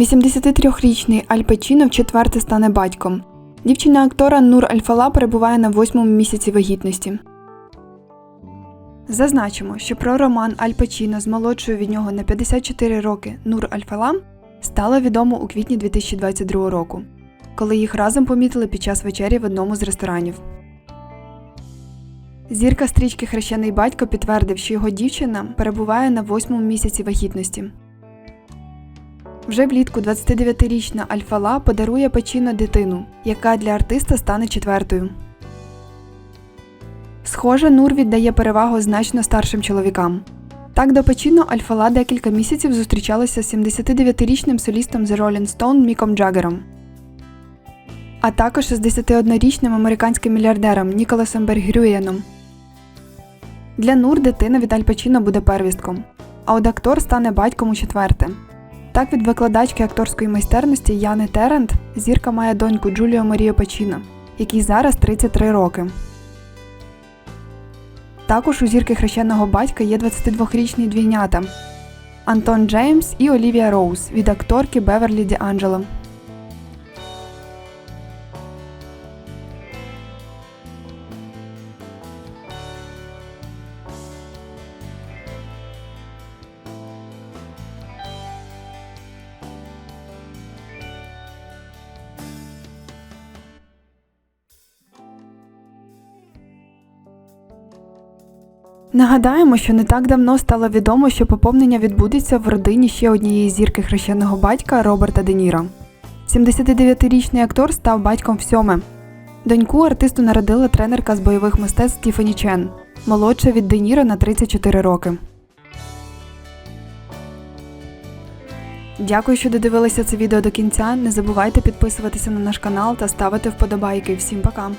83-річний Аль Пачіно вчетверте стане батьком. Дівчина актора Нур Альфала перебуває на восьмому місяці вагітності. Зазначимо, що про роман Аль Пачіно з молодшою від нього на 54 роки Нур Альфала стало відомо у квітні 2022 року, коли їх разом помітили під час вечері в одному з ресторанів. Зірка стрічки Хрещений батько підтвердив, що його дівчина перебуває на восьмому місяці вагітності. Вже влітку 29-річна Альфала подарує Пачіно дитину, яка для артиста стане четвертою. Схоже, Нур віддає перевагу значно старшим чоловікам. Так до Пачіно Альфала декілька місяців зустрічалася з 79-річним солістом The Rolling Stone Міком Джаггером, а також 61-річним американським мільярдером Ніколасом Бергрюєном. Для Нур дитина від Аль Пачіно буде первістком, а от актор стане батьком у четверте. Так від викладачки акторської майстерності Яни Терент зірка має доньку Джуліо Марію Пачіно, якій зараз 33 роки. Також у зірки хрещеного батька є 22-річні двійнята Антон Джеймс і Олівія Роуз від акторки Беверлі Ді Анджело. Нагадаємо, що не так давно стало відомо, що поповнення відбудеться в родині ще однієї зірки хрещеного батька Роберта Де Ніро. 79-річний актор став батьком в сьоме. Доньку артисту народила тренерка з бойових мистецтв Стіфані Чен, молодша від Де Ніро на 34 роки. Дякую, що додивилися це відео до кінця. Не забувайте підписуватися на наш канал та ставити вподобайки. Всім пока!